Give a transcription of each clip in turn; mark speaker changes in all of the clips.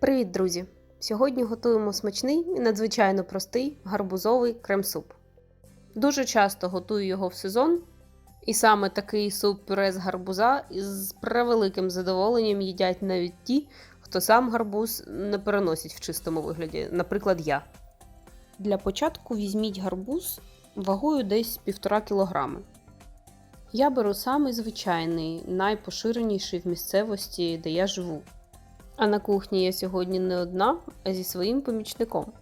Speaker 1: Привіт, друзі! Сьогодні готуємо смачний і надзвичайно простий гарбузовий крем-суп. Дуже часто готую його в сезон, і саме такий суп пюре з гарбуза із превеликим задоволенням їдять навіть ті, хто сам гарбуз не переносить в чистому вигляді, наприклад, я. Для початку візьміть гарбуз вагою десь 1,5 кг. Я беру самий звичайний, найпоширеніший в місцевості, де я живу. А на кухні я сьогодні не одна, а зі своїм помічником.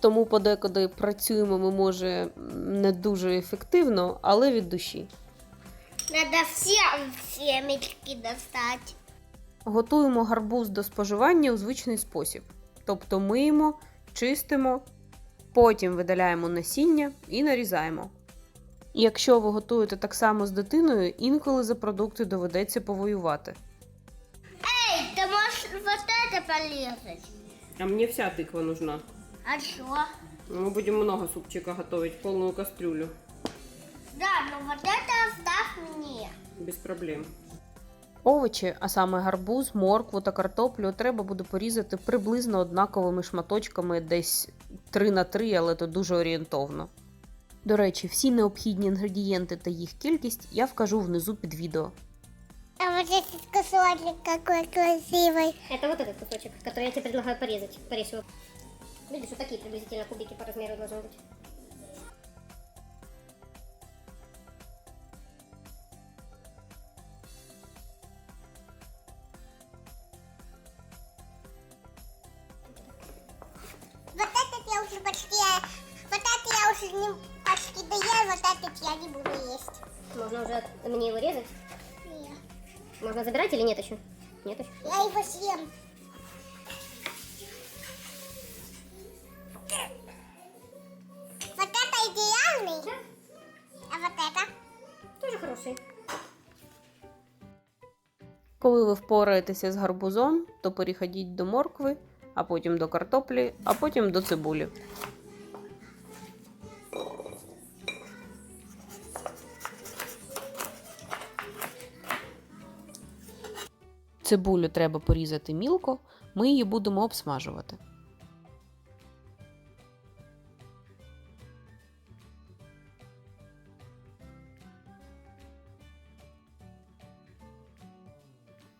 Speaker 1: Тому подекуди працюємо ми, може, не дуже ефективно, але від душі.
Speaker 2: Надо все семечки достать.
Speaker 1: Готуємо гарбуз до споживання у звичний спосіб. Тобто миємо, чистимо, потім видаляємо насіння і нарізаємо. Якщо ви готуєте так само з дитиною, інколи за продукти доведеться повоювати.
Speaker 2: Это порезать?
Speaker 1: А мені вся тиква нужна.
Speaker 2: А что?
Speaker 1: Ми будемо много супчика готувати, повну кастрюлю.
Speaker 2: Да, ну вот это оставь мне.
Speaker 1: Без проблем. Овочі, а саме гарбуз, моркву та картоплю, треба буде порізати приблизно однаковими шматочками, десь 3 на 3, але то дуже орієнтовно. До речі, всі необхідні інгредієнти та їх кількість я вкажу внизу під відео.
Speaker 2: Вот этот кусочек какой красивый.
Speaker 3: Это вот этот кусочек, который я тебе предлагаю порезать. Порежь его. Видишь, вот такие приблизительно кубики по размеру должны быть.
Speaker 2: Вот этот я уже почти... Вот это я уже не почти доела, вот этот я не буду есть.
Speaker 3: Можно уже мне его резать?
Speaker 2: Нет.
Speaker 3: Можно забирать или нет еще? Нет еще.
Speaker 2: Я его съем. Вот это идеальный, а вот это...
Speaker 3: Тоже хороший.
Speaker 1: Коли ви впораєтеся з гарбузом, то переходіть до моркви, а потім до картоплі, а потім до цибулі. Цибулю треба порізати мілко, ми її будемо обсмажувати.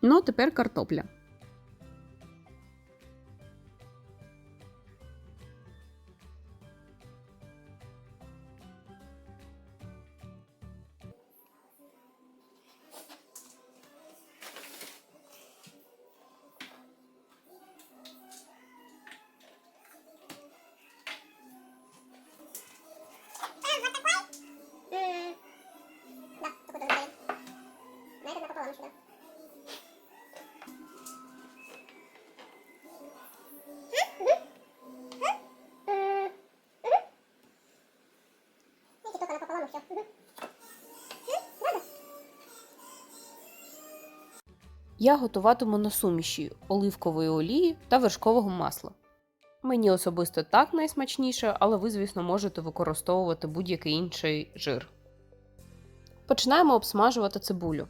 Speaker 1: Ну, тепер картопля. Я готуватиму на суміші оливкової олії та вершкового масла. Мені особисто так найсмачніше, але ви, звісно, можете використовувати будь-який інший жир. Починаємо обсмажувати цибулю.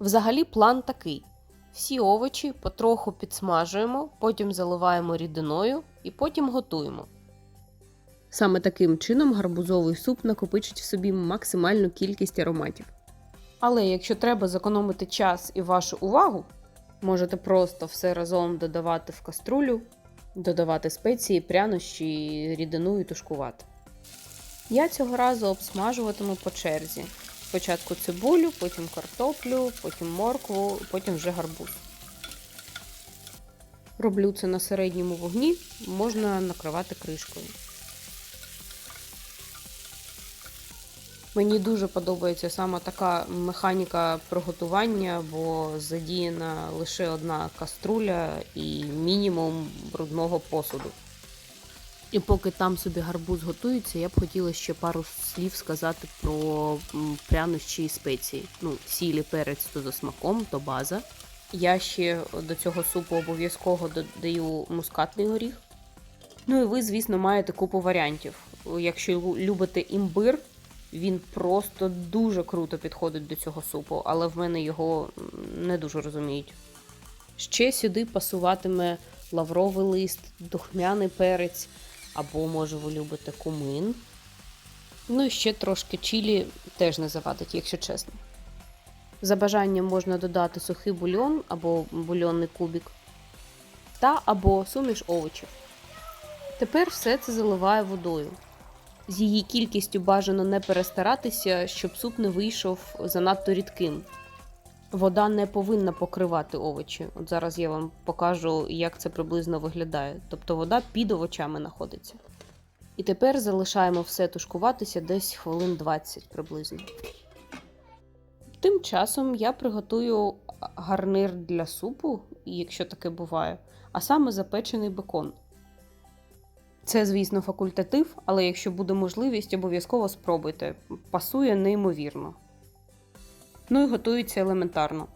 Speaker 1: Взагалі, план такий: всі овочі потроху підсмажуємо, потім заливаємо рідиною і потім готуємо. Саме таким чином гарбузовий суп накопичить в собі максимальну кількість ароматів. Але якщо треба зекономити час і вашу увагу, можете просто все разом додавати в каструлю, додавати спеції, прянощі, рідину і тушкувати. Я цього разу обсмажуватиму по черзі. Спочатку цибулю, потім картоплю, потім моркву, потім вже гарбуз. Роблю це на середньому вогні, можна накривати кришкою. Мені дуже подобається саме така механіка приготування, бо задіяна лише одна каструля і мінімум брудного посуду. І поки там собі гарбуз готується, я б хотіла ще пару слів сказати про прянощі і спеції. Ну, сілі перець то за смаком, то база. Я ще до цього супу обов'язково додаю мускатний горіх. Ну і ви, звісно, маєте купу варіантів. Якщо любите імбир, він просто дуже круто підходить до цього супу, але в мене його не дуже розуміють. Ще сюди пасуватиме лавровий лист, духмяний перець, або, може, ви любите кумин. Ну і ще трошки чілі теж не завадить, якщо чесно. За бажанням можна додати сухий бульйон або бульйонний кубик та або суміш овочів. Тепер все це заливаю водою. З її кількістю бажано не перестаратися, щоб суп не вийшов занадто рідким. Вода не повинна покривати овочі. От зараз я вам покажу, як це приблизно виглядає. Тобто вода під овочами знаходиться. І тепер залишаємо все тушкуватися десь хвилин 20 приблизно. Тим часом я приготую гарнир для супу, якщо таке буває, а саме запечений бекон. Це, звісно, факультатив, але якщо буде можливість, обов'язково спробуйте. Пасує неймовірно. Ну і готується елементарно.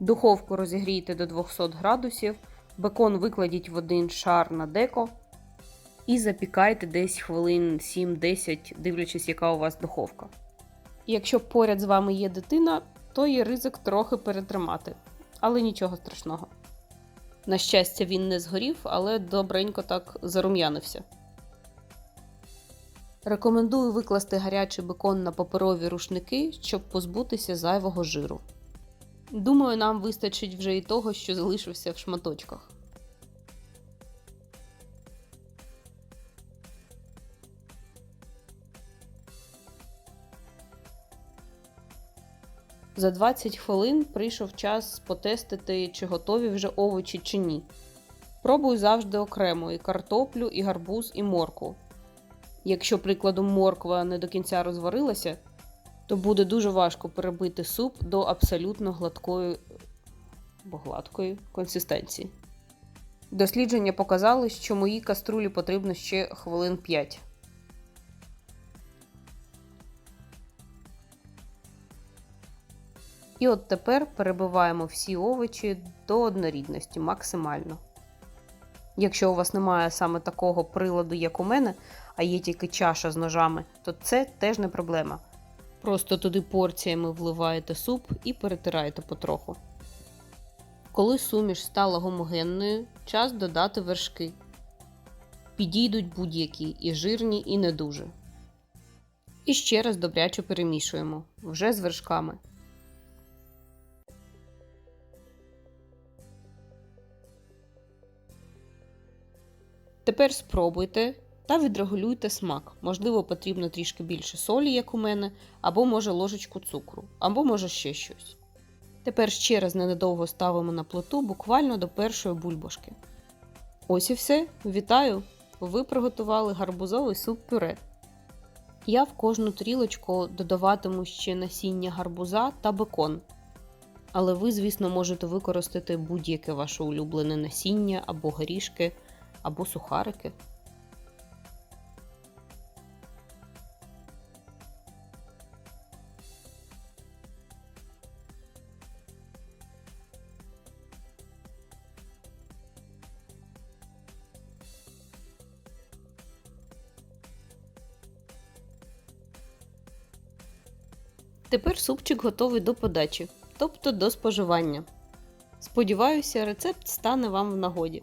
Speaker 1: Духовку розігрійте до 200 градусів, бекон викладіть в один шар на деко і запікайте десь хвилин 7-10, дивлячись, яка у вас духовка. Якщо поряд з вами є дитина, то є ризик трохи перетримати, але нічого страшного. На щастя, він не згорів, але добренько так зарум'янився. Рекомендую викласти гарячий бекон на паперові рушники, щоб позбутися зайвого жиру. Думаю, нам вистачить вже і того, що залишився в шматочках. За 20 хвилин прийшов час потестити, чи готові вже овочі чи ні. Пробую завжди окремо і картоплю, і гарбуз, і морку. Якщо, прикладом, морква не до кінця розварилася, то буде дуже важко перебити суп до абсолютно гладкої або гладкої консистенції. Дослідження показали, що моїй каструлі потрібно ще хвилин 5. І от тепер перебиваємо всі овочі до однорідності максимально. Якщо у вас немає саме такого приладу, як у мене, а є тільки чаша з ножами, то це теж не проблема. Просто туди порціями вливаєте суп і перетираєте потроху. Коли суміш стала гомогенною, час додати вершки. Підійдуть будь-які і жирні, і не дуже. І ще раз добряче перемішуємо вже з вершками. Тепер спробуйте та відрегулюйте смак. Можливо, потрібно трішки більше солі, як у мене, або може ложечку цукру, або може ще щось. Тепер ще раз ненадовго ставимо на плиту буквально до першої бульбашки. Ось і все. Вітаю! Ви приготували гарбузовий суп пюре. Я в кожну тарілочку додаватиму ще насіння гарбуза та бекон. Але ви, звісно, можете використати будь-яке ваше улюблене насіння або горішки або сухарики. Тепер супчик готовий до подачі, тобто до споживання. Сподіваюся, рецепт стане вам в нагоді.